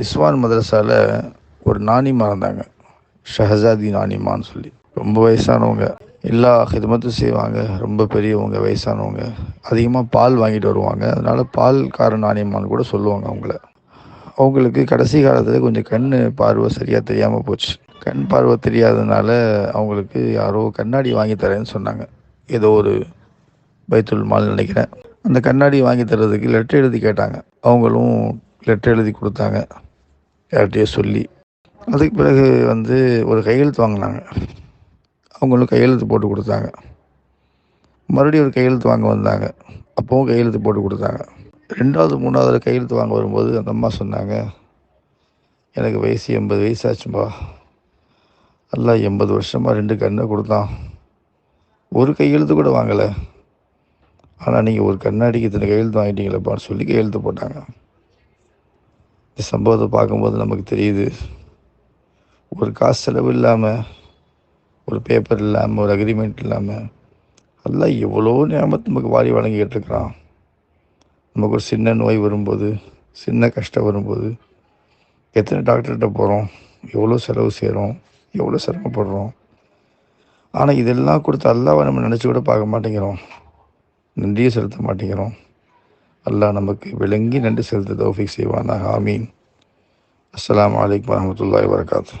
நிஸ்வான் மதரசாவில் ஒரு நானிமா இருந்தாங்க ஷஹசாதி நானிமான்னு சொல்லி. ரொம்ப வயசானவங்க. எல்லா ஹிதமத்தும் செய்வாங்க. ரொம்ப பெரியவங்க வயசானவங்க. அதிகமாக பால் வாங்கிட்டு வருவாங்க. அதனால் பால்கார நானியம்மான்னு கூட சொல்லுவாங்க அவங்கள. அவங்களுக்கு கடைசி காலத்தில் கொஞ்சம் கண் பார்வை சரியாக தெரியாமல் போச்சு. கண் பார்வை தெரியாததுனால அவங்களுக்கு யாரோ கண்ணாடி வாங்கி தரேன்னு சொன்னாங்க. ஏதோ ஒரு பைத்துல் மால் நினைக்கிறேன். அந்த கண்ணாடி வாங்கி தர்றதுக்கு லெட்டர் எழுதி கேட்டாங்க. அவங்களும் லெட்டர் எழுதி கொடுத்தாங்க. யார்கிட்டயோ சொல்லி. அதுக்கு பிறகு வந்து ஒரு கையெழுத்து வாங்கினாங்க. அவங்களும் கையெழுத்து போட்டு கொடுத்தாங்க. மறுபடியும் ஒரு கையெழுத்து வாங்க வந்தாங்க. அப்போவும் கையெழுத்து போட்டு கொடுத்தாங்க. ரெண்டாவது மூணாவது கையெழுத்து வாங்க வரும்போது அந்த அம்மா சொன்னாங்க எனக்கு வயசு எண்பது வயசு ஆச்சுப்பா நல்லா எண்பது வருஷமாக ரெண்டு கண்ணை கொடுத்தான். ஒரு கையெழுத்து கூட வாங்கலை. ஆனால் நீங்கள் ஒரு கண்ணாடிக்கு இத்தனை கையெழுத்து வாங்கிட்டீங்களப்பான்னு சொல்லி கையெழுத்து போட்டாங்க. இந்த சம்பவத்தை பார்க்கும்போது நமக்கு தெரியுது. ஒரு காசு செலவு இல்லாமல் ஒரு பேப்பர் இல்லாமல் ஒரு அக்ரிமெண்ட் இல்லாமல் எல்லாம் எவ்வளோ ஞாபகத்து நமக்கு வாரி வழங்கிக்கிட்டு இருக்கிறான். நமக்கு ஒரு சின்ன நோய் வரும்போது சின்ன கஷ்டம் வரும்போது எத்தனை டாக்டர்கிட்ட போகிறோம் எவ்வளோ செலவு செய்கிறோம் எவ்வளோ சிரமப்படுறோம். ஆனால் இதெல்லாம் கொடுத்து அல்லாவை நம்ம நினச்சி கூட பார்க்க மாட்டேங்கிறோம். நன்றியை செலுத்த மாட்டேங்கிறோம். அல்லாஹ் நமக்கு விளங்கி நன்றி செலுத்த தௌஃபிக் செய்வானாக. ஆமீன். அஸ்லாம் வலைக்கம் வரஹ்மத்துல்லாஹி வரகாத்து